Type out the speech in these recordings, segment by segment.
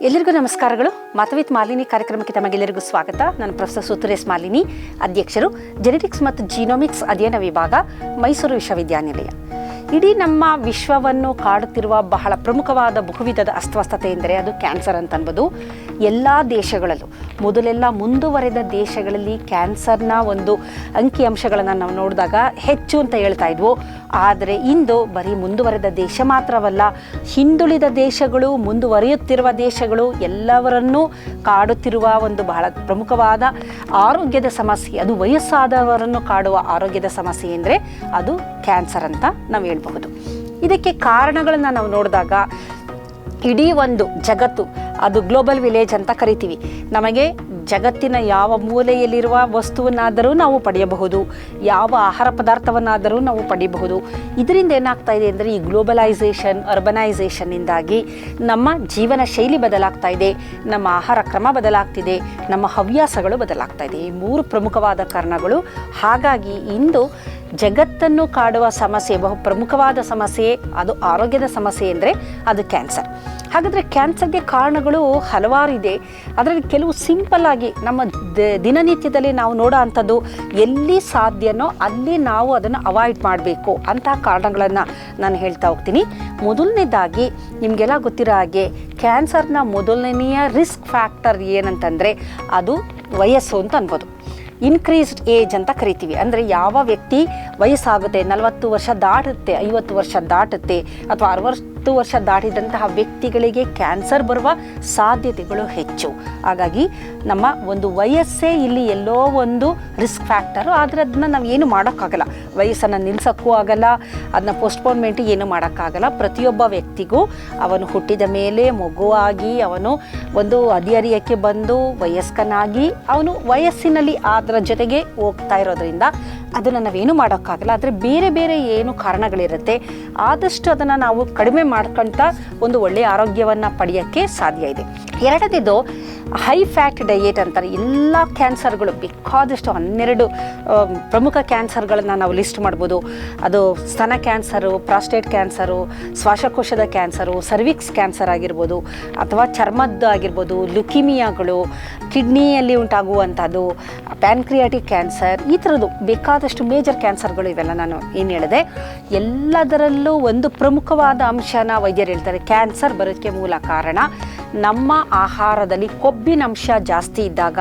ಎಲ್ಲರಿಗೂ ನಮಸ್ಕಾರಗಳು. ಮಾತವಿತ್ ಮಾಲಿನಿ ಕಾರ್ಯಕ್ರಮಕ್ಕೆ ತಮಗೆಲ್ಲರಿಗೂ ಸ್ವಾಗತ. ನಾನು ಪ್ರೊಫೆಸರ್ ಸುತರೇಶ್ ಮಾಲಿನಿ, ಅಧ್ಯಕ್ಷರು ಜೆನೆಟಿಕ್ಸ್ ಮತ್ತು ಜೀನೋಮಿಕ್ಸ್ ಅಧ್ಯಯನ ವಿಭಾಗ, ಮೈಸೂರು ವಿಶ್ವವಿದ್ಯಾನಿಲಯ. ಇಡೀ ನಮ್ಮ ವಿಶ್ವವನ್ನು ಕಾಡುತ್ತಿರುವ ಬಹಳ ಪ್ರಮುಖವಾದ ಬಹುವಿಧದ ಅಸ್ವಸ್ಥತೆ ಎಂದರೆ ಅದು ಕ್ಯಾನ್ಸರ್ ಅಂತ ಅನ್ಬೋದು ಎಲ್ಲ ದೇಶಗಳಲ್ಲೂ, ಮೊದಲೆಲ್ಲ ಮುಂದುವರೆದ ದೇಶಗಳಲ್ಲಿ ಕ್ಯಾನ್ಸರ್ನ ಒಂದು ಅಂಕಿಅಂಶಗಳನ್ನು ನಾವು ನೋಡಿದಾಗ ಹೆಚ್ಚು ಅಂತ ಹೇಳ್ತಾ ಇದ್ವು. ಆದರೆ ಇಂದು ಬರೀ ಮುಂದುವರೆದ ದೇಶ ಮಾತ್ರವಲ್ಲ, ಹಿಂದುಳಿದ ದೇಶಗಳು, ಮುಂದುವರಿಯುತ್ತಿರುವ ದೇಶಗಳು ಎಲ್ಲವರನ್ನೂ ಕಾಡುತ್ತಿರುವ ಒಂದು ಬಹಳ ಪ್ರಮುಖವಾದ ಆರೋಗ್ಯದ ಸಮಸ್ಯೆ. ಅದು ವಯಸ್ಸಾದವರನ್ನು ಕಾಡುವ ಆರೋಗ್ಯದ ಸಮಸ್ಯೆ ಅಂದರೆ ಅದು ಕ್ಯಾನ್ಸರ್ ಅಂತ ನಾವು ಹೇಳ್ಬಹುದು. ಇದಕ್ಕೆ ಕಾರಣಗಳನ್ನು ನಾವು ನೋಡಿದಾಗ ಇಡೀ ಒಂದು ಜಗತ್ತು, ಅದು ಗ್ಲೋಬಲ್ ವಿಲೇಜ್ ಅಂತ ಕರಿತೀವಿ. ನಮಗೆ ಜಗತ್ತಿನ ಯಾವ ಮೂಲೆಯಲ್ಲಿರುವ ವಸ್ತುವನ್ನಾದರೂ ನಾವು ಪಡೆಯಬಹುದು, ಯಾವ ಆಹಾರ ಪದಾರ್ಥವನ್ನಾದರೂ ನಾವು ಪಡೆಯಬಹುದು. ಇದರಿಂದ ಏನಾಗ್ತಾ ಇದೆ ಅಂದರೆ ಈ ಗ್ಲೋಬಲೈಸೇಷನ್, ಅರ್ಬನೈಸೇಷನ್ನಿಂದಾಗಿ ನಮ್ಮ ಜೀವನ ಶೈಲಿ ಬದಲಾಗ್ತಾ ಇದೆ, ನಮ್ಮ ಆಹಾರ ಕ್ರಮ ಬದಲಾಗ್ತಿದೆ, ನಮ್ಮ ಹವ್ಯಾಸಗಳು ಬದಲಾಗ್ತಾ ಇದೆ. ಈ ಮೂರು ಪ್ರಮುಖವಾದ ಕಾರಣಗಳು. ಹಾಗಾಗಿ ಇಂದು ಜಗತ್ತನ್ನು ಕಾಡುವ ಸಮಸ್ಯೆ ಬಹು ಪ್ರಮುಖವಾದ ಸಮಸ್ಯೆ, ಅದು ಆರೋಗ್ಯದ ಸಮಸ್ಯೆ ಅಂದರೆ ಅದು ಕ್ಯಾನ್ಸರ್. ಹಾಗಾದರೆ ಕ್ಯಾನ್ಸರ್ಗೆ ಕಾರಣಗಳು ಹಲವಾರು ಇದೆ. ಅದರಲ್ಲಿ ಕೆಲವು ಸಿಂಪಲ್ ಆಗಿ ನಮ್ಮ ದಿನನಿತ್ಯದಲ್ಲಿ ನಾವು ನೋಡೋ ಅಂಥದ್ದು ಎಲ್ಲಿ ಸಾಧ್ಯನೋ ಅಲ್ಲಿ ನಾವು ಅದನ್ನು ಅವಾಯ್ಡ್ ಮಾಡಬೇಕು ಅಂತಹ ಕಾರಣಗಳನ್ನು ನಾನು ಹೇಳ್ತಾ ಹೋಗ್ತೀನಿ. ಮೊದಲನೇದಾಗಿ ನಿಮಗೆಲ್ಲ ಗೊತ್ತಿರೋ ಹಾಗೆ ಕ್ಯಾನ್ಸರ್ನ ಮೊದಲನೆಯ ರಿಸ್ಕ್ ಫ್ಯಾಕ್ಟರ್ ಏನಂತಂದರೆ ಅದು ವಯಸ್ಸು ಅಂತ ಅನ್ಬೋದು. ಇನ್ಕ್ರೀಸ್ಡ್ ಏಜ್ ಅಂತ ಕರಿತೀವಿ. ಅಂದರೆ ಯಾವ ವ್ಯಕ್ತಿ ವಯಸ್ಸಾಗುತ್ತೆ, ನಲವತ್ತು ವರ್ಷ ದಾಟುತ್ತೆ, ಐವತ್ತು ವರ್ಷ ದಾಟುತ್ತೆ, ಅಥವಾ ಅರವತ್ತು ವರ್ಷ ದಾಟಿದಂತಹ ವ್ಯಕ್ತಿಗಳಿಗೆ ಕ್ಯಾನ್ಸರ್ ಬರುವ ಸಾಧ್ಯತೆಗಳು ಹೆಚ್ಚು. ಹಾಗಾಗಿ ನಮ್ಮ ಒಂದು ವಯಸ್ಸೇ ಇಲ್ಲಿ ಎಲ್ಲೋ ಒಂದು ರಿಸ್ಕ್ ಫ್ಯಾಕ್ಟರು, ಆದರೆ ಅದನ್ನ ನಾವು ಏನು ಮಾಡೋಕ್ಕಾಗಲ್ಲ. ವಯಸ್ಸನ್ನು ನಿಲ್ಸೋಕ್ಕೂ ಆಗಲ್ಲ ಅದನ್ನ ಪೋಸ್ಟ್ಪೋನ್ಮೆಂಟ್ ಏನು ಮಾಡೋಕ್ಕಾಗಲ್ಲ. ಪ್ರತಿಯೊಬ್ಬ ವ್ಯಕ್ತಿಗೂ ಅವನು ಹುಟ್ಟಿದ ಮೇಲೆ ಮಗುವಾಗಿ ಅವನು ಒಂದು ಹದಿಹರಿಯಕ್ಕೆ ಬಂದು ವಯಸ್ಕನಾಗಿ, ಅವನು ವಯಸ್ಸಿನಲ್ಲಿ ಅದರ ಜೊತೆಗೆ ಹೋಗ್ತಾ ಇರೋದ್ರಿಂದ ಅದನ್ನು ನಾವೇನು ಮಾಡೋಕ್ಕಾಗಲ್ಲ. ಆದರೆ ಬೇರೆ ಬೇರೆ ಏನು ಕಾರಣಗಳಿರುತ್ತೆ, ಆದಷ್ಟು ಅದನ್ನು ನಾವು ಕಡಿಮೆ ಮಾಡ್ಕೊಳ್ತ ಒಂದು ಒಳ್ಳೆಯ ಆರೋಗ್ಯವನ್ನು ಪಡೆಯೋಕ್ಕೆ ಸಾಧ್ಯ ಇದೆ. ಎರಡನೇದು ಹೈ ಫ್ಯಾಟ್ ಡಯೇಟ್ ಅಂತಾರೆ. ಎಲ್ಲ ಕ್ಯಾನ್ಸರ್ಗಳು ಬೇಕಾದಷ್ಟು ಹನ್ನೆರಡು ಪ್ರಮುಖ ಕ್ಯಾನ್ಸರ್ಗಳನ್ನು ನಾವು ಲಿಸ್ಟ್ ಮಾಡ್ಬೋದು. ಅದು ಸ್ತನ ಕ್ಯಾನ್ಸರು ಪ್ರಾಸ್ಟೇಟ್ ಕ್ಯಾನ್ಸರು ಶ್ವಾಸಕೋಶದ ಕ್ಯಾನ್ಸರು ಸರ್ವಿಕ್ಸ್ ಕ್ಯಾನ್ಸರ್ ಆಗಿರ್ಬೋದು, ಅಥವಾ ಚರ್ಮದ್ದು ಆಗಿರ್ಬೋದು ಲುಕಿಮಿಯಾಗಳು ಕಿಡ್ನಿಯಲ್ಲಿ ಉಂಟಾಗುವಂಥದ್ದು ಪ್ಯಾನ್ಕ್ರಿಯಾಟಿಕ್ ಕ್ಯಾನ್ಸರ್ ಈ ಥರದ್ದು ಬೇಕಾದಷ್ಟು ಮೇಜರ್ ಕ್ಯಾನ್ಸರ್ಗಳು ಇವೆಲ್ಲ ನಾನು ಏನು ಹೇಳಿದೆ. ಎಲ್ಲದರಲ್ಲೂ ಒಂದು ಪ್ರಮುಖವಾದ ಅಂಶನ ವೈದ್ಯರು ಹೇಳ್ತಾರೆ ಕ್ಯಾನ್ಸರ್ ಬರೋಕ್ಕೆ ಮೂಲ ಕಾರಣ ನಮ್ಮ ಆಹಾರದಲ್ಲಿ ಕೊಬ್ಬಿನಂಶ ಜಾಸ್ತಿ ಇದ್ದಾಗ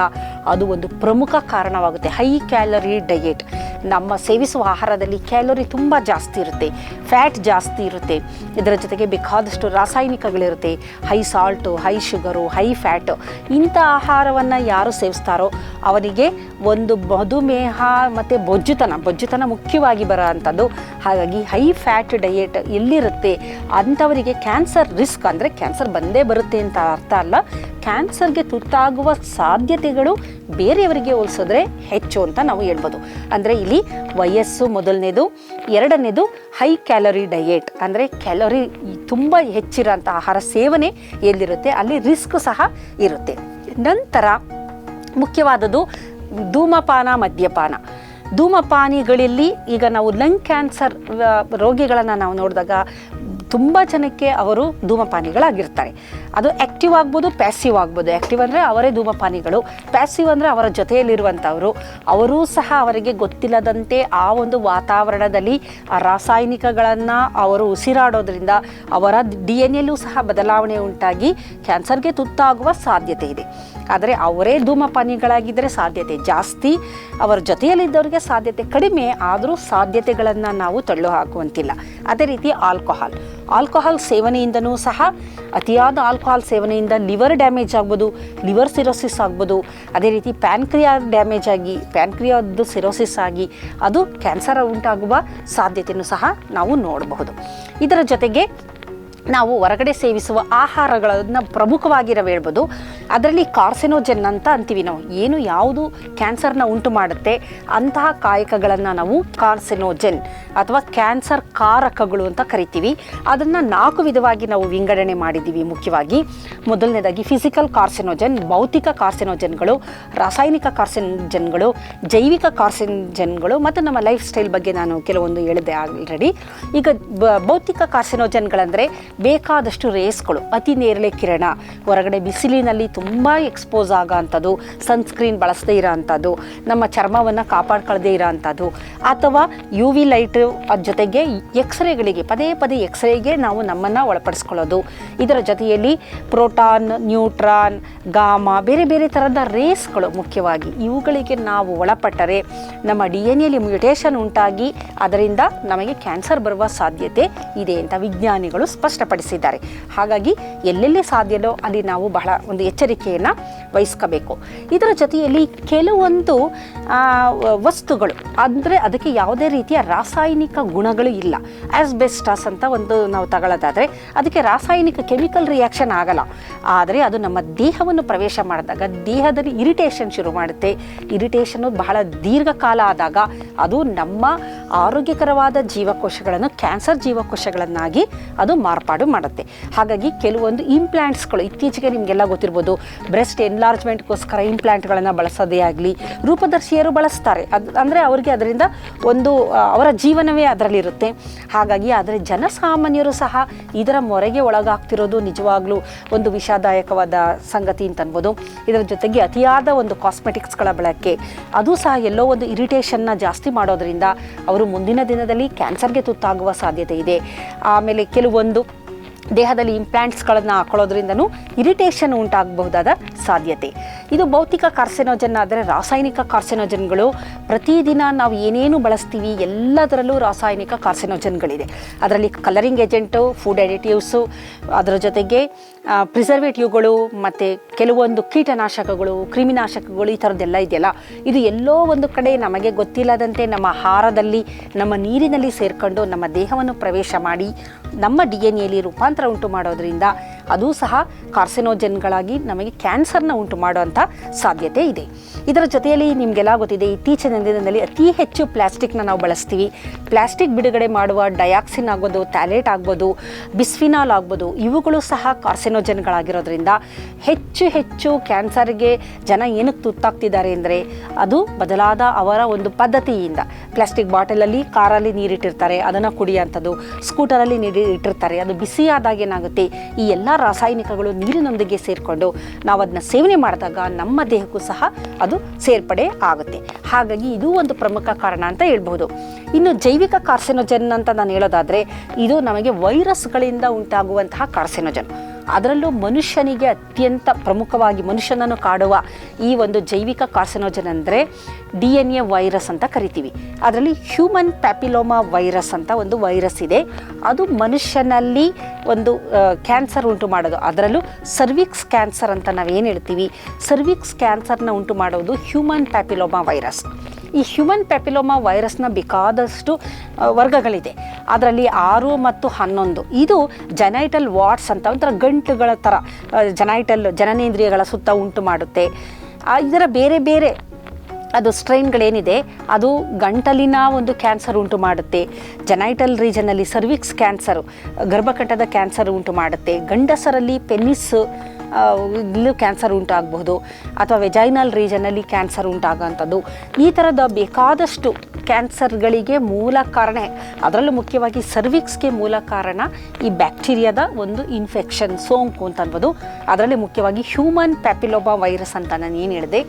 ಅದು ಒಂದು ಪ್ರಮುಖ ಕಾರಣವಾಗುತ್ತೆ. ಹೈ ಕ್ಯಾಲೋರಿ ಡಯೆಟ್ ನಮ್ಮ ಸೇವಿಸುವ ಆಹಾರದಲ್ಲಿ ಕ್ಯಾಲೋರಿ ತುಂಬ ಜಾಸ್ತಿ ಇರುತ್ತೆ. ಫ್ಯಾಟ್ ಜಾಸ್ತಿ ಇರುತ್ತೆ. ಇದರ ಜೊತೆಗೆ ಬೇಕಾದಷ್ಟು ರಾಸಾಯನಿಕಗಳಿರುತ್ತೆ. High salt high sugar high fat ಇಂಥ ಆಹಾರವನ್ನು ಯಾರು ಸೇವಿಸ್ತಾರೋ ಅವರಿಗೆ ಒಂದು ಮಧುಮೇಹ ಮತ್ತು ಬೊಜ್ಜುತನ ಬೊಜ್ಜುತನ ಮುಖ್ಯವಾಗಿ ಬರೋ ಹಾಗಾಗಿ ಹೈ ಫ್ಯಾಟ್ ಡಯೆಟ್ ಎಲ್ಲಿರುತ್ತೆ? ಅಂಥವರಿಗೆ ಕ್ಯಾನ್ಸರ್ ರಿಸ್ಕ್ ಅಂದರೆ ಕ್ಯಾನ್ಸರ್ ಬಂದೇ ಬರುತ್ತೆ ಅಂತ ಅರ್ಥ ಅಲ್ಲ. ಕ್ಯಾನ್ಸರ್ಗೆ ತುತ್ತಾಗುವ ಸಾಧ್ಯತೆಗಳು ಬೇರೆಯವರಿಗೆ ಹೋಲಿಸಿದ್ರೆ ಹೆಚ್ಚು ಅಂತ ನಾವು ಹೇಳ್ಬೋದು. ಅಂದರೆ ಇಲ್ಲಿ ವಯಸ್ಸು ಮೊದಲನೇದು, ಎರಡನೇದು ಹೈ ಕ್ಯಾಲರಿ ಡಯೆಟ್ ಅಂದರೆ ಕ್ಯಾಲೋರಿ ತುಂಬ ಹೆಚ್ಚಿರೋಂಥ ಆಹಾರ ಸೇವನೆ ಎಲ್ಲಿರುತ್ತೆ? ಅಲ್ಲಿ ರಿಸ್ಕ್ ಸಹ ಇರುತ್ತೆ. ನಂತರ ಮುಖ್ಯವಾದದ್ದು ಧೂಮಪಾನ, ಮದ್ಯಪಾನ. ಧೂಮಪಾನಿಗಳಲ್ಲಿ ಈಗ ನಾವು ಲಂಗ್ ಕ್ಯಾನ್ಸರ್ ರೋಗಿಗಳನ್ನು ನಾವು ನೋಡಿದಾಗ ತುಂಬ ಜನಕ್ಕೆ ಅವರು ಧೂಮಪಾನಿಗಳಾಗಿರ್ತಾರೆ. ಅದು ಆ್ಯಕ್ಟಿವ್ ಆಗ್ಬೋದು ಪ್ಯಾಸಿವ್ ಆಗ್ಬೋದು. ಆ್ಯಕ್ಟಿವ್ ಅಂದರೆ ಅವರೇ ಧೂಮಪಾನಿಗಳು. ಪ್ಯಾಸಿವ್ ಅಂದರೆ ಅವರ ಜೊತೆಯಲ್ಲಿರುವಂಥವರು. ಅವರೂ ಸಹ ಅವರಿಗೆ ಗೊತ್ತಿಲ್ಲದಂತೆ ಆ ಒಂದು ವಾತಾವರಣದಲ್ಲಿ ಆ ರಾಸಾಯನಿಕಗಳನ್ನು ಅವರು ಉಸಿರಾಡೋದ್ರಿಂದ ಅವರ ಡಿ ಎನ್ ಎಲ್ಲೂ ಸಹ ಬದಲಾವಣೆ ಉಂಟಾಗಿ ಕ್ಯಾನ್ಸರ್ಗೆ ತುತ್ತಾಗುವ ಸಾಧ್ಯತೆ ಇದೆ. ಆದರೆ ಅವರೇ ಧೂಮಪಾನಿಗಳಾಗಿದ್ದರೆ ಸಾಧ್ಯತೆ ಜಾಸ್ತಿ. ಅವರ ಜೊತೆಯಲ್ಲಿದ್ದವರಿಗೆ ಸಾಧ್ಯತೆ ಕಡಿಮೆ, ಆದರೂ ಸಾಧ್ಯತೆಗಳನ್ನು ನಾವು ತಳ್ಳು ಹಾಕುವಂತಿಲ್ಲ. ಅದೇ ರೀತಿ ಆಲ್ಕೋಹಾಲ್. ಆಲ್ಕೋಹಾಲ್ ಸೇವನೆಯಿಂದನೂ ಸಹ, ಅತಿಯಾದ ಆಲ್ಕೋಹಾಲ್ ಸೇವನೆಯಿಂದ ಲಿವರ್ ಡ್ಯಾಮೇಜ್ ಆಗ್ಬೋದು, ಲಿವರ್ ಸಿರೋಸಿಸ್ ಆಗ್ಬೋದು. ಅದೇ ರೀತಿ ಪ್ಯಾನ್ಕ್ರಿಯಾ ಡ್ಯಾಮೇಜ್ ಆಗಿ, ಪ್ಯಾನ್ಕ್ರಿಯಾದ್ದು ಸಿರೋಸಿಸ್ ಆಗಿ ಅದು ಕ್ಯಾನ್ಸರ್ ಉಂಟಾಗುವ ಸಾಧ್ಯತೆಯನ್ನು ಸಹ ನಾವು ನೋಡಬಹುದು. ಇದರ ಜೊತೆಗೆ ನಾವು ಹೊರಗಡೆ ಸೇವಿಸುವ ಆಹಾರಗಳನ್ನು ಪ್ರಮುಖವಾಗಿರೋ ನಾವು ಹೇಳ್ಬೋದು ಅದರಲ್ಲಿ ಕಾರ್ಸಿನೋಜೆನ್ ಅಂತ ಅಂತೀವಿ ನಾವು. ಏನು ಯಾವುದು ಕ್ಯಾನ್ಸರ್ನ ಉಂಟು ಮಾಡುತ್ತೆ? ಅಂತಹ ಕಾಯಕಗಳನ್ನು ನಾವು ಕಾರ್ಸಿನೋಜೆನ್ ಅಥವಾ ಕ್ಯಾನ್ಸರ್ ಕಾರಕಗಳು ಅಂತ ಕರಿತೀವಿ. ಅದನ್ನು ನಾಲ್ಕು ವಿಧವಾಗಿ ನಾವು ವಿಂಗಡಣೆ ಮಾಡಿದ್ದೀವಿ ಮುಖ್ಯವಾಗಿ. ಮೊದಲನೇದಾಗಿ ಫಿಸಿಕಲ್ ಕಾರ್ಸಿನೋಜೆನ್ ಭೌತಿಕ ಕಾರ್ಸಿನೋಜೆನ್ಗಳು ರಾಸಾಯನಿಕ ಕಾರ್ಸಿನೋಜೆನ್ಗಳು ಜೈವಿಕ ಕಾರ್ಸಿನೋಜೆನ್ಗಳು ಮತ್ತು ನಮ್ಮ ಲೈಫ್ ಸ್ಟೈಲ್ ಬಗ್ಗೆ ನಾನು ಕೆಲವೊಂದು ಹೇಳಿದೆ ಆಲ್ರೆಡಿ ಈಗ ಭೌತಿಕ ಕಾರ್ಸಿನೋಜೆನ್ಗಳಂದರೆ ಬೇಕಾದಷ್ಟು ರೇಸ್ಗಳು, ಅತಿ ನೇರಳೆ ಕಿರಣ. ಹೊರಗಡೆ ಬಿಸಿಲಿನಲ್ಲಿ ತುಂಬ ಎಕ್ಸ್ಪೋಸ್ ಆಗೋ ಅಂಥದ್ದು ಸನ್ಸ್ಕ್ರೀನ್ ಬಳಸದೇ ಇರೋ ಅಂಥದ್ದು ನಮ್ಮ ಚರ್ಮವನ್ನು ಕಾಪಾಡ್ಕೊಳ್ಳದೇ ಇರೋ ಅಂಥದ್ದು ಅಥವಾ ಯು ವಿ ಲೈಟ್ ಜೊತೆಗೆ ಎಕ್ಸ್ರೇಗಳಿಗೆ ಪದೇ ಪದೇ ಎಕ್ಸ್ರೇಗೆ ನಾವು ನಮ್ಮನ್ನು ಒಳಪಡಿಸ್ಕೊಳ್ಳೋದು. ಇದರ ಜೊತೆಯಲ್ಲಿ ಪ್ರೋಟಾನ್ ನ್ಯೂಟ್ರಾನ್ ಗಾಮ, ಬೇರೆ ಬೇರೆ ಥರದ ರೇಸ್ಗಳು ಮುಖ್ಯವಾಗಿ ಇವುಗಳಿಗೆ ನಾವು ಒಳಪಟ್ಟರೆ ನಮ್ಮ ಡಿ ಎನ್ ಎಲ್ಲಿ ಮ್ಯೂಟೇಷನ್ ಉಂಟಾಗಿ ಅದರಿಂದ ನಮಗೆ ಕ್ಯಾನ್ಸರ್ ಬರುವ ಸಾಧ್ಯತೆ ಇದೆ ಅಂತ ವಿಜ್ಞಾನಿಗಳು ಸ್ಪಷ್ಟಪಡಿಸಿದ್ದಾರೆ. ಹಾಗಾಗಿ ಎಲ್ಲೆಲ್ಲಿ ಸಾಧ್ಯವೋ ಅಲ್ಲಿ ನಾವು ಬಹಳ ಒಂದು ಎಚ್ಚರಿಕೆಯನ್ನು ವಹಿಸ್ಕೋಬೇಕು. ಇದರ ಜೊತೆಯಲ್ಲಿ ಕೆಲವೊಂದು ವಸ್ತುಗಳು, ಅಂದರೆ ಅದಕ್ಕೆ ಯಾವುದೇ ರೀತಿಯ ರಾಸಾಯನಿಕ ಗುಣಗಳು ಇಲ್ಲ. ಆಸ್ಬೆಸ್ಟಾಸ್ ಅಂತ ಒಂದು ನಾವು ತಗೊಳ್ಳೋದಾದರೆ ಅದಕ್ಕೆ ರಾಸಾಯನಿಕ ಕೆಮಿಕಲ್ ರಿಯಾಕ್ಷನ್ ಆಗಲ್ಲ. ಆದರೆ ಅದು ನಮ್ಮ ದೇಹವನ್ನು ಪ್ರವೇಶ ಮಾಡಿದಾಗ ದೇಹದಲ್ಲಿ ಇರಿಟೇಷನ್ ಶುರು ಮಾಡುತ್ತೆ. ಇರಿಟೇಷನ್ನು ಬಹಳ ದೀರ್ಘಕಾಲ ಆದಾಗ ಅದು ನಮ್ಮ ಆರೋಗ್ಯಕರವಾದ ಜೀವಕೋಶಗಳನ್ನು ಕ್ಯಾನ್ಸರ್ ಜೀವಕೋಶಗಳನ್ನಾಗಿ ಅದು ಮಾರ್ಪಾಡು ಮಾಡುತ್ತೆ. ಹಾಗಾಗಿ ಕೆಲವೊಂದು ಇಂಪ್ಲಾಂಟ್ಸ್ಗಳು ಇತ್ತೀಚೆಗೆ ನಿಮಗೆಲ್ಲ ಗೊತ್ತಿರ್ಬೋದು ಬ್ರೆಸ್ಟ್ ಎನ್ಲಾರ್ಜ್ಮೆಂಟ್ಗೋಸ್ಕರ ಇಂಪ್ಲಾಂಟ್ಗಳನ್ನು ಬಳಸೋದೇ ಆಗಲಿ, ರೂಪದರ್ಶಿಯರು ಬಳಸ್ತಾರೆ. ಅದು ಅಂದರೆ ಅವರಿಗೆ ಅದರಿಂದ ಒಂದು ಅವರ ಜೀವನವೇ ಅದರಲ್ಲಿರುತ್ತೆ. ಹಾಗಾಗಿ ಆದರೆ ಜನಸಾಮಾನ್ಯರು ಸಹ ಇದರ ಮೊರೆಗೆ ಒಳಗಾಗ್ತಿರೋದು ನಿಜವಾಗ್ಲೂ ಒಂದು ವಿಷಾದಾಯಕವಾದ ಸಂಗತಿ ಅಂತ ಅನ್ಬೋದು. ಇದರ ಜೊತೆಗೆ ಅತಿಯಾದ ಒಂದು ಕಾಸ್ಮೆಟಿಕ್ಸ್ಗಳ ಬಳಕೆ. ಅದು ಸಹ ಎಲ್ಲೋ ಒಂದು ಇರಿಟೇಷನ್ನ ಜಾಸ್ತಿ ಮಾಡೋದ್ರಿಂದ ಅವರು ಮುಂದಿನ ದಿನದಲ್ಲಿ ಕ್ಯಾನ್ಸರ್ಗೆ ತುತ್ತಾಗುವ ಸಾಧ್ಯತೆ ಇದೆ. ಆಮೇಲೆ ಕೆಲವೊಂದು ದೇಹದಲ್ಲಿ ಇಂಪ್ಲಾಂಟ್ಸ್ಗಳನ್ನು ಹಾಕೊಳ್ಳೋದ್ರಿಂದನೂ ಇರಿಟೇಷನ್ ಉಂಟಾಗಬಹುದಾದ ಸಾಧ್ಯತೆ. ಇದು ಭೌತಿಕ ಕಾರ್ಸೆನೋಜನ್ ಆದರೆ ರಾಸಾಯನಿಕ ಕಾರ್ಸೆನೋಜನ್ಗಳು. ಪ್ರತಿದಿನ ನಾವು ಏನೇನು ಬಳಸ್ತೀವಿ ಎಲ್ಲದರಲ್ಲೂ ರಾಸಾಯನಿಕ ಕಾರ್ಸೆನೋಜನ್ಗಳಿದೆ. ಅದರಲ್ಲಿ ಕಲರಿಂಗ್ ಏಜೆಂಟು ಫುಡ್ ಎಡಿಟಿವ್ಸು ಅದರ ಜೊತೆಗೆ ಪ್ರಿಸರ್ವೇಟಿವ್ಗಳು ಮತ್ತು ಕೆಲವೊಂದು ಕೀಟನಾಶಕಗಳು, ಕ್ರಿಮಿನಾಶಕಗಳು ಈ ಥರದ್ದೆಲ್ಲ ಇದೆಯಲ್ಲ. ಇದು ಎಲ್ಲೋ ಒಂದು ಕಡೆ ನಮಗೆ ಗೊತ್ತಿಲ್ಲದಂತೆ ನಮ್ಮ ಆಹಾರದಲ್ಲಿ, ನಮ್ಮ ನೀರಿನಲ್ಲಿ ಸೇರಿಕೊಂಡು ನಮ್ಮ ದೇಹವನ್ನು ಪ್ರವೇಶ ಮಾಡಿ ನಮ್ಮ ಡಿ ಎನ್ ಎಲಿ ರೂಪಾಂತರ ಉಂಟು ಮಾಡೋದ್ರಿಂದ ಅದು ಸಹ ಕಾರ್ಸಿನೋಜನ್ಗಳಾಗಿ ನಮಗೆ ಕ್ಯಾನ್ಸರ್ನ ಉಂಟು ಮಾಡುವಂಥ ಸಾಧ್ಯತೆ ಇದೆ. ಇದರ ಜೊತೆಯಲ್ಲಿ ನಿಮಗೆಲ್ಲ ಗೊತ್ತಿದೆ, ಇತ್ತೀಚಿನ ದಿನದಲ್ಲಿ ಅತಿ ಹೆಚ್ಚು ಪ್ಲಾಸ್ಟಿಕ್ನ ನಾವು ಬಳಸ್ತೀವಿ. ಪ್ಲಾಸ್ಟಿಕ್ ಬಿಡುಗಡೆ ಮಾಡುವ ಡಯಾಕ್ಸಿನ್ ಆಗ್ಬೋದು ಥ್ಯಾಲೇಟ್ ಆಗ್ಬೋದು, ಬಿಸ್ಫಿನಾಲ್ ಆಗ್ಬೋದು, ಇವುಗಳು ಸಹ ಕಾರ್ಸಿನೋಜೆನ್ಗಳಾಗಿರೋದ್ರಿಂದ ಹೆಚ್ಚು ಹೆಚ್ಚು ಕ್ಯಾನ್ಸರ್ಗೆ ಜನ ಏನಕ್ಕೆ ತುತ್ತಾಗ್ತಿದ್ದಾರೆ ಅಂದರೆ ಅದು ಬದಲಾದ ಅವರ ಒಂದು ಪದ್ಧತಿಯಿಂದ. ಪ್ಲಾಸ್ಟಿಕ್ ಬಾಟಲಲ್ಲಿ ಕಾರಲ್ಲಿ ನೀರಿಟ್ಟಿರ್ತಾರೆ, ಅದನ್ನು ಕುಡಿಯೋಂಥದ್ದು ಸ್ಕೂಟರಲ್ಲಿ ನೀರು ಇಟ್ಟಿರ್ತಾರೆ ಅದು ಬಿಸಿಯಾದಾಗ ಏನಾಗುತ್ತೆ, ಈ ಎಲ್ಲ ರಾಸಾಯನಿಕಗಳು ನೀರಿನೊಂದಿಗೆ ಸೇರಿಕೊಂಡು ನಾವು ಅದನ್ನ ಸೇವನೆ ಮಾಡಿದಾಗ ನಮ್ಮ ದೇಹಕ್ಕೂ ಸಹ ಅದು ಸೇರ್ಪಡೆ ಆಗುತ್ತೆ. ಹಾಗಾಗಿ ಇದು ಒಂದು ಪ್ರಮುಖ ಕಾರಣ ಅಂತ ಹೇಳ್ಬೋದು ಇನ್ನು ಜೈವಿಕ ಕಾರ್ಸಿನೋಜನ್ ಅಂತ ನಾನು ಹೇಳೋದಾದರೆ ಇದು ನಮಗೆ ವೈರಸ್ಗಳಿಂದ ಉಂಟಾಗುವಂತಹ ಕಾರ್ಸಿನೋಜನ್. ಅದರಲ್ಲೂ ಮನುಷ್ಯನಿಗೆ ಅತ್ಯಂತ ಪ್ರಮುಖವಾಗಿ ಮನುಷ್ಯನನ್ನು ಕಾಡುವ ಈ ಒಂದು ಜೈವಿಕ ಕಾರ್ಸಿನೋಜನ್ ಅಂದರೆ ಡಿ ಎನ್ ಎ ವೈರಸ್ ಅಂತ ಕರಿತೀವಿ. ಅದರಲ್ಲಿ ಹ್ಯೂಮನ್ ಪ್ಯಾಪಿಲೋಮಾ ವೈರಸ್ ಅಂತ ಒಂದು ವೈರಸ್ ಇದೆ. ಅದು ಮನುಷ್ಯನಲ್ಲಿ ಒಂದು ಕ್ಯಾನ್ಸರ್ ಉಂಟು ಮಾಡೋದು. ಅದರಲ್ಲೂ ಸರ್ವಿಕ್ಸ್ ಕ್ಯಾನ್ಸರ್ ಅಂತ ನಾವೇನು ಹೇಳ್ತೀವಿ? ಸರ್ವಿಕ್ಸ್ ಕ್ಯಾನ್ಸರ್ನ ಉಂಟು ಮಾಡೋದು ಹ್ಯೂಮನ್ ಪ್ಯಾಪಿಲೋಮಾ ವೈರಸ್ ಈ ಹ್ಯೂಮನ್ ಪ್ಯಾಪಿಲೋಮಾ ವೈರಸ್ನ ಬೇಕಾದಷ್ಟು ವರ್ಗಗಳಿದೆ. ಅದರಲ್ಲಿ ಆರು ಮತ್ತು ಹನ್ನೊಂದು. ಇದು ಜನೈಟಲ್ ವಾಟ್ಸ್ ಅಂತ ಒಂಥರ ಗಂಟುಗಳ ಥರ ಜನೈಟಲ್ ಜನನೇಂದ್ರಿಯಗಳ ಸುತ್ತ ಉಂಟು ಮಾಡುತ್ತೆ. ಇದರ ಬೇರೆ ಬೇರೆ ಅದು ಸ್ಟ್ರೈನ್ಗಳೇನಿದೆ, ಅದು ಗಂಟಲಿನ ಒಂದು ಕ್ಯಾನ್ಸರ್ ಉಂಟು ಮಾಡುತ್ತೆ. ಜನೈಟಲ್ ರೀಜನಲ್ಲಿ ಸರ್ವಿಕ್ಸ್ ಕ್ಯಾನ್ಸರು, ಗರ್ಭಕಂಠದ ಕ್ಯಾನ್ಸರ್ ಉಂಟು ಮಾಡುತ್ತೆ. ಗಂಡಸರಲ್ಲಿ ಪೆನ್ನಿಸ್ ಇಲ್ಲೂ ಕ್ಯಾನ್ಸರ್ ಉಂಟಾಗಬಹುದು, ಅಥವಾ ವೆಜೈನಲ್ ರೀಜನಲ್ಲಿ ಕ್ಯಾನ್ಸರ್ ಉಂಟಾಗೋಂಥದ್ದು. ಈ ಥರದ ಬೇಕಾದಷ್ಟು ಕ್ಯಾನ್ಸರ್ಗಳಿಗೆ ಮೂಲ ಕಾರಣ, ಅದರಲ್ಲೂ ಮುಖ್ಯವಾಗಿ ಸರ್ವಿಕ್ಸ್ಗೆ ಮೂಲ ಕಾರಣ ಈ ಬ್ಯಾಕ್ಟೀರಿಯಾದ ಒಂದು ಇನ್ಫೆಕ್ಷನ್, ಸೋಂಕು ಅಂತ ಅನ್ಬೋದು ಅದರಲ್ಲಿ ಮುಖ್ಯವಾಗಿ ಹ್ಯೂಮನ್ ಪ್ಯಾಪಿಲೋಬಾ ವೈರಸ್ ಅಂತ ನಾನು ಏನು ಹೇಳಿದೆ.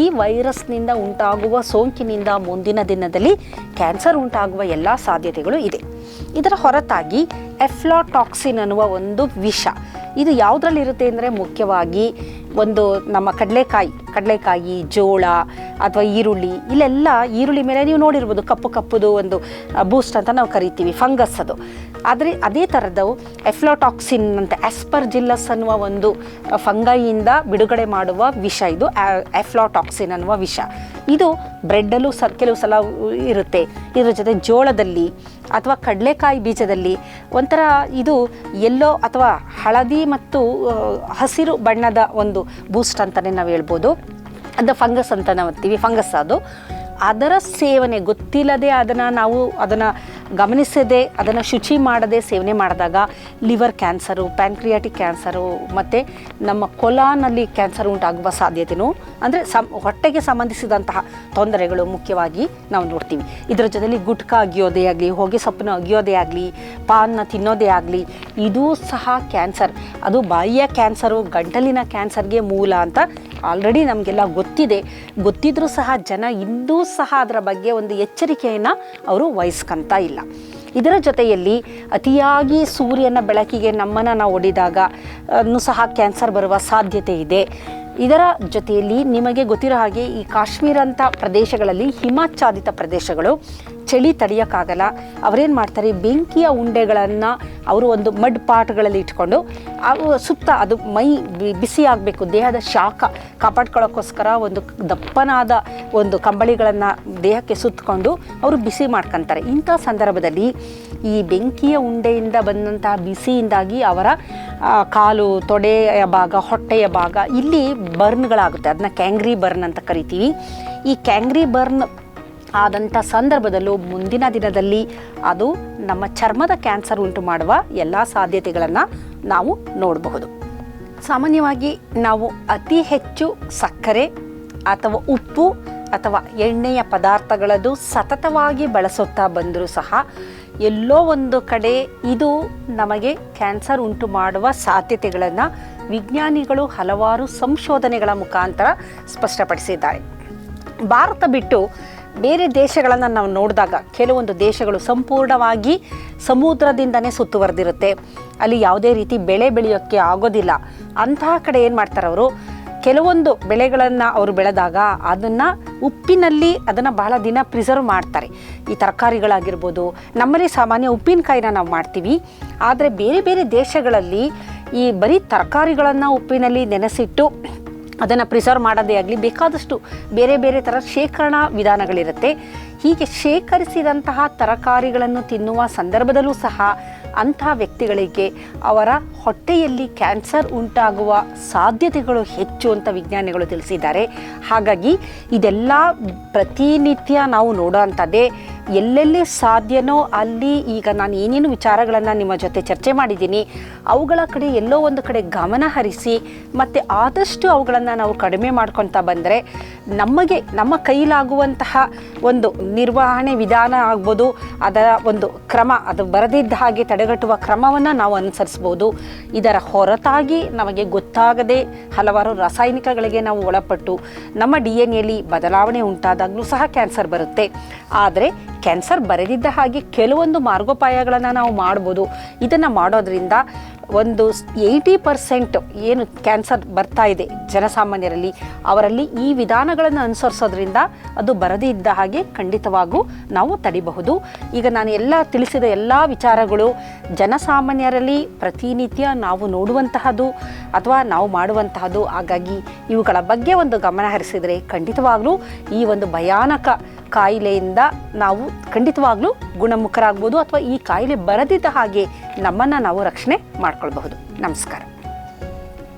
ಈ ವೈರಸ್ನಿಂದ ಉಂಟಾಗುವ ಸೋಂಕಿನಿಂದ ಮುಂದಿನ ದಿನದಲ್ಲಿ ಕ್ಯಾನ್ಸರ್ ಉಂಟಾಗುವ ಎಲ್ಲ ಸಾಧ್ಯತೆಗಳು ಇದೆ. ಇದರ ಹೊರತಾಗಿ ಎಫ್ಲಾಟಾಕ್ಸಿನ್ ಅನ್ನುವ ಒಂದು ವಿಷ. ಇದು ಯಾವುದ್ರಲ್ಲಿರುತ್ತೆ ಅಂದರೆ ಮುಖ್ಯವಾಗಿ ಒಂದು ನಮ್ಮ ಕಡಲೆಕಾಯಿ ಕಡಲೆಕಾಯಿ, ಜೋಳ ಅಥವಾ ಈರುಳ್ಳಿ, ಇಲ್ಲೆಲ್ಲ ಈರುಳ್ಳಿ ಮೇಲೆ ನೀವು ನೋಡಿರ್ಬೋದು ಕಪ್ಪು ಕಪ್ಪುದು ಒಂದು ಬೂಸ್ಟ್ ಅಂತ ನಾವು ಕರಿತೀವಿ ಫಂಗಸ್ ಅದು. ಆದರೆ ಅದೇ ಥರದವು ಎಫ್ಲೋಟಾಕ್ಸಿನ್ ಅಂತ ಆಸ್ಪರ್ಜಿಲ್ಲಸ್ ಅನ್ನುವ ಒಂದು ಫಂಗೈಯಿಂದ ಬಿಡುಗಡೆ ಮಾಡುವ ವಿಷ ಇದು ಎಫ್ಲೋಟಾಕ್ಸಿನ್ ಅನ್ನುವ ವಿಷ. ಇದು ಬ್ರೆಡ್ಡಲ್ಲೂ ಸ, ಕೆಲವು ಸಲ ಇರುತ್ತೆ. ಇದರ ಜೊತೆ ಜೋಳದಲ್ಲಿ ಅಥವಾ ಕಡಲೆಕಾಯಿ ಬೀಜದಲ್ಲಿ ಒಂಥರ ಇದು ಎಲ್ಲೋ ಅಥವಾ ಹಳದಿ ಮತ್ತು ಹಸಿರು ಬಣ್ಣದ ಒಂದು ಬೂಸ್ಟ್ ಅಂತಲೇ ನಾವು ಹೇಳ್ಬೋದು. ಅದು ಫಂಗಸ್ ಅಂತ ನಾವು ಅಂತೀವಿ ಫಂಗಸ್ ಅದು. ಅದರ ಸೇವನೆ, ಗೊತ್ತಿಲ್ಲದೆ ಅದನ್ನು ನಾವು ಅದನ್ನು ಗಮನಿಸದೆ, ಅದನ್ನು ಶುಚಿ ಮಾಡದೆ ಸೇವನೆ ಮಾಡಿದಾಗ ಲಿವರ್ ಕ್ಯಾನ್ಸರು ಪ್ಯಾನ್ಕ್ರಿಯಾಟಿಕ್ ಕ್ಯಾನ್ಸರು ಮತ್ತು ನಮ್ಮ ಕೊಲಾನಲ್ಲಿ ಕ್ಯಾನ್ಸರ್ ಉಂಟಾಗುವ ಸಾಧ್ಯತೆಯೂ ಅಂದರೆ ಸಂ, ಹೊಟ್ಟೆಗೆ ಸಂಬಂಧಿಸಿದಂತಹ ತೊಂದರೆಗಳು ಮುಖ್ಯವಾಗಿ ನಾವು ನೋಡ್ತೀವಿ. ಇದರ ಜೊತೆಯಲ್ಲಿ ಗುಟ್ಕಾ ಅಗಿಯೋದೇ ಆಗಲಿ, ಹೊಗೆ ಸೊಪ್ಪನ್ನು ಅಗಿಯೋದೇ ಆಗಲಿ, ಪಾನ್ನ ತಿನ್ನೋದೇ ಆಗಲಿ, ಇದೂ ಸಹ ಕ್ಯಾನ್ಸರ್. ಅದು ಬಾಯಿಯ ಕ್ಯಾನ್ಸರು, ಗಂಟಲಿನ ಕ್ಯಾನ್ಸರ್ಗೆ ಮೂಲ ಅಂತ ಆಲ್ರೆಡಿ ನಮಗೆಲ್ಲ ಗೊತ್ತಿದೆ. ಗೊತ್ತಿದ್ರೂ ಸಹ ಜನ ಇನ್ನೂ ಸಹ ಅದರ ಬಗ್ಗೆ ಒಂದು ಎಚ್ಚರಿಕೆಯನ್ನು ಅವರು ವಹಿಸ್ಕೊಂತ ಇಲ್ಲ. ಇದರ ಜೊತೆಯಲ್ಲಿ ಅತಿಯಾಗಿ ಸೂರ್ಯನ ಬೆಳಕಿಗೆ ನಮ್ಮನ್ನು ನಾವು ಒಡಿದಾಗ ಸಹ ಕ್ಯಾನ್ಸರ್ ಬರುವ ಸಾಧ್ಯತೆ ಇದೆ. ಇದರ ಜೊತೆಯಲ್ಲಿ ನಿಮಗೆ ಗೊತ್ತಿರೋ ಹಾಗೆ ಈ ಕಾಶ್ಮೀರ ಅಂತ ಪ್ರದೇಶಗಳಲ್ಲಿ ಹಿಮಾಚ್ಛಾದಿತ ಪ್ರದೇಶಗಳು ಚಳಿ ತಡೆಯೋಕ್ಕಾಗಲ್ಲ. ಅವರೇನು ಮಾಡ್ತಾರೆ? ಬೆಂಕಿಯ ಉಂಡೆಗಳನ್ನು ಅವರು ಒಂದು ಮಡ್ ಪಾಟ್ಗಳಲ್ಲಿ ಇಟ್ಕೊಂಡು, ಅವು ಸುತ್ತ ಅದು ಮೈ ಬಿಸಿ ಆಗಬೇಕು, ದೇಹದ ಶಾಖ ಕಾಪಾಡ್ಕೊಳ್ಳೋಕ್ಕೋಸ್ಕರ ಒಂದು ದಪ್ಪನಾದ ಒಂದು ಕಂಬಳಿಗಳನ್ನು ದೇಹಕ್ಕೆ ಸುತ್ತಕೊಂಡು ಅವರು ಬಿಸಿ ಮಾಡ್ಕೊತಾರೆ. ಇಂಥ ಸಂದರ್ಭದಲ್ಲಿ ಈ ಬೆಂಕಿಯ ಉಂಡೆಯಿಂದ ಬಂದಂತಹ ಬಿಸಿಯಿಂದಾಗಿ ಅವರ ಕಾಲು ತೊಡೆಯ ಭಾಗ, ಹೊಟ್ಟೆಯ ಭಾಗ, ಇಲ್ಲಿ ಬರ್ನ್ಗಳಾಗುತ್ತೆ. ಅದನ್ನ ಕ್ಯಾಂಗ್ರಿ ಬರ್ನ್ ಅಂತ ಕರಿತೀವಿ. ಈ ಕ್ಯಾಂಗ್ರಿ ಬರ್ನ್ ಆದಂಥ ಸಂದರ್ಭದಲ್ಲೂ ಮುಂದಿನ ದಿನದಲ್ಲಿ ಅದು ನಮ್ಮ ಚರ್ಮದ ಕ್ಯಾನ್ಸರ್ ಉಂಟು ಮಾಡುವ ಎಲ್ಲ ಸಾಧ್ಯತೆಗಳನ್ನು ನಾವು ನೋಡಬಹುದು. ಸಾಮಾನ್ಯವಾಗಿ ನಾವು ಅತಿ ಹೆಚ್ಚು ಸಕ್ಕರೆ ಅಥವಾ ಉಪ್ಪು ಅಥವಾ ಎಣ್ಣೆಯ ಪದಾರ್ಥಗಳದು ಸತತವಾಗಿ ಬಳಸುತ್ತಾ ಬಂದರೂ ಸಹ ಎಲ್ಲೋ ಒಂದು ಕಡೆ ಇದು ನಮಗೆ ಕ್ಯಾನ್ಸರ್ ಉಂಟು ಮಾಡುವ ಸಾಧ್ಯತೆಗಳನ್ನು ವಿಜ್ಞಾನಿಗಳು ಹಲವಾರು ಸಂಶೋಧನೆಗಳ ಮುಖಾಂತರ ಸ್ಪಷ್ಟಪಡಿಸಿದ್ದಾರೆ. ಭಾರತ ಬಿಟ್ಟು ಬೇರೆ ದೇಶಗಳನ್ನು ನಾವು ನೋಡಿದಾಗ ಕೆಲವೊಂದು ದೇಶಗಳು ಸಂಪೂರ್ಣವಾಗಿ ಸಮುದ್ರದಿಂದನೇ ಸುತ್ತುವರೆದಿರುತ್ತೆ. ಅಲ್ಲಿ ಯಾವುದೇ ರೀತಿ ಬೆಳೆ ಬೆಳೆಯೋಕ್ಕೆ ಆಗೋದಿಲ್ಲ. ಅಂತಹ ಕಡೆ ಏನು ಮಾಡ್ತಾರೆ ಅವರು? ಕೆಲವೊಂದು ಬೆಳೆಗಳನ್ನು ಅವರು ಬೆಳೆದಾಗ ಅದನ್ನು ಉಪ್ಪಿನಲ್ಲಿ ಅದನ್ನು ಬಹಳ ದಿನ ಪ್ರಿಸರ್ವ್ ಮಾಡ್ತಾರೆ. ಈ ತರಕಾರಿಗಳಾಗಿರ್ಬೋದು, ನಮ್ಮಲ್ಲಿ ಸಾಮಾನ್ಯ ಉಪ್ಪಿನಕಾಯಿನ ನಾವು ಮಾಡ್ತೀವಿ. ಆದರೆ ಬೇರೆ ಬೇರೆ ದೇಶಗಳಲ್ಲಿ ಈ ಬರೀ ತರಕಾರಿಗಳನ್ನು ಉಪ್ಪಿನಲ್ಲಿ ನೆನೆಸಿಟ್ಟು ಅದನ್ನು ಪ್ರಿಸರ್ವ್ ಮಾಡೋದೇ ಆಗಲಿ, ಬೇಕಾದಷ್ಟು ಬೇರೆ ಬೇರೆ ಥರ ಶೇಖರಣಾ ವಿಧಾನಗಳಿರುತ್ತೆ. ಹೀಗೆ ಶೇಖರಿಸಿದಂತಹ ತರಕಾರಿಗಳನ್ನು ತಿನ್ನುವ ಸಂದರ್ಭದಲ್ಲೂ ಸಹ ಅಂತಹ ವ್ಯಕ್ತಿಗಳಿಗೆ ಅವರ ಹೊಟ್ಟೆಯಲ್ಲಿ ಕ್ಯಾನ್ಸರ್ ಉಂಟಾಗುವ ಸಾಧ್ಯತೆಗಳು ಹೆಚ್ಚು ಅಂತ ವಿಜ್ಞಾನಿಗಳು ತಿಳಿಸಿದ್ದಾರೆ. ಹಾಗಾಗಿ ಇದೆಲ್ಲ ಪ್ರತಿನಿತ್ಯ ನಾವು ನೋಡೋ ಅಂಥದ್ದೇ ಎಲ್ಲೆಲ್ಲಿ ಸಾಧ್ಯನೋ ಅಲ್ಲಿ ಈಗ ನಾನು ಏನೇನು ವಿಚಾರಗಳನ್ನು ನಿಮ್ಮ ಜೊತೆ ಚರ್ಚೆ ಮಾಡಿದ್ದೀನಿ, ಅವುಗಳ ಕಡೆ ಎಲ್ಲೋ ಒಂದು ಕಡೆ ಗಮನ ಹರಿಸಿ ಮತ್ತು ಆದಷ್ಟು ಅವುಗಳನ್ನು ನಾವು ಕಡಿಮೆ ಮಾಡ್ಕೊತಾ ಬಂದರೆ ನಮಗೆ, ನಮ್ಮ ಕೈಲಾಗುವಂತಹ ಒಂದು ನಿರ್ವಹಣೆ ವಿಧಾನ ಆಗ್ಬೋದು, ಅದರ ಒಂದು ಕ್ರಮ ಅದು ಬರದಿದ್ದ ಹಾಗೆ ತಡೆಗಟ್ಟುವ ಕ್ರಮವನ್ನು ನಾವು ಅನುಸರಿಸ್ಬೋದು ಇದರ ಹೊರತಾಗಿ ನಮಗೆ ಗೊತ್ತಾಗದೆ ಹಲವಾರು ರಾಸಾಯನಿಕಗಳಿಗೆ ನಾವು ಒಳಪಟ್ಟು ನಮ್ಮ ಡಿ ಎನ್ ಎಲ್ಲಿ ಬದಲಾವಣೆ ಉಂಟಾದಾಗಲೂ ಸಹ ಕ್ಯಾನ್ಸರ್ ಬರುತ್ತೆ. ಆದರೆ ಕ್ಯಾನ್ಸರ್ ಬರೆದಿದ್ದ ಹಾಗೆ ಕೆಲವೊಂದು ಮಾರ್ಗೋಪಾಯಗಳನ್ನು ನಾವು ಮಾಡ್ಬೋದು. ಇದನ್ನು ಮಾಡೋದ್ರಿಂದ ಒಂದು ಏಯ್ಟಿ ಪರ್ಸೆಂಟ್ ಏನು ಕ್ಯಾನ್ಸರ್ ಬರ್ತಾ ಇದೆ ಜನಸಾಮಾನ್ಯರಲ್ಲಿ, ಅವರಲ್ಲಿ ಈ ವಿಧಾನಗಳನ್ನು ಅನುಸರಿಸೋದ್ರಿಂದ ಅದು ಬರದೇ ಇದ್ದ ಹಾಗೆ ಖಂಡಿತವಾಗೂ ನಾವು ತಡಿಬಹುದು. ಈಗ ನಾನು ಎಲ್ಲ ತಿಳಿಸಿದ ಎಲ್ಲ ವಿಚಾರಗಳು ಜನಸಾಮಾನ್ಯರಲ್ಲಿ ಪ್ರತಿನಿತ್ಯ ನಾವು ನೋಡುವಂತಹದ್ದು ಅಥವಾ ನಾವು ಮಾಡುವಂತಹದ್ದು. ಹಾಗಾಗಿ ಇವುಗಳ ಬಗ್ಗೆ ಒಂದು ಗಮನ ಹರಿಸಿದರೆ ಖಂಡಿತವಾಗಲೂ ಈ ಒಂದು ಭಯಾನಕ ಕಾಯಿಲೆಯಿಂದ ನಾವು ಖಂಡಿತವಾಗ್ಲೂ ಗುಣಮುಖರಾಗ್ಬೋದು ಅಥವಾ ಈ ಕಾಯಿಲೆ ಬರದಿದ್ದ ಹಾಗೆ ನಮ್ಮನ್ನು ನಾವು ರಕ್ಷಣೆ ಮಾಡ್ಕೊಳ್ಬಹುದು. ನಮಸ್ಕಾರ.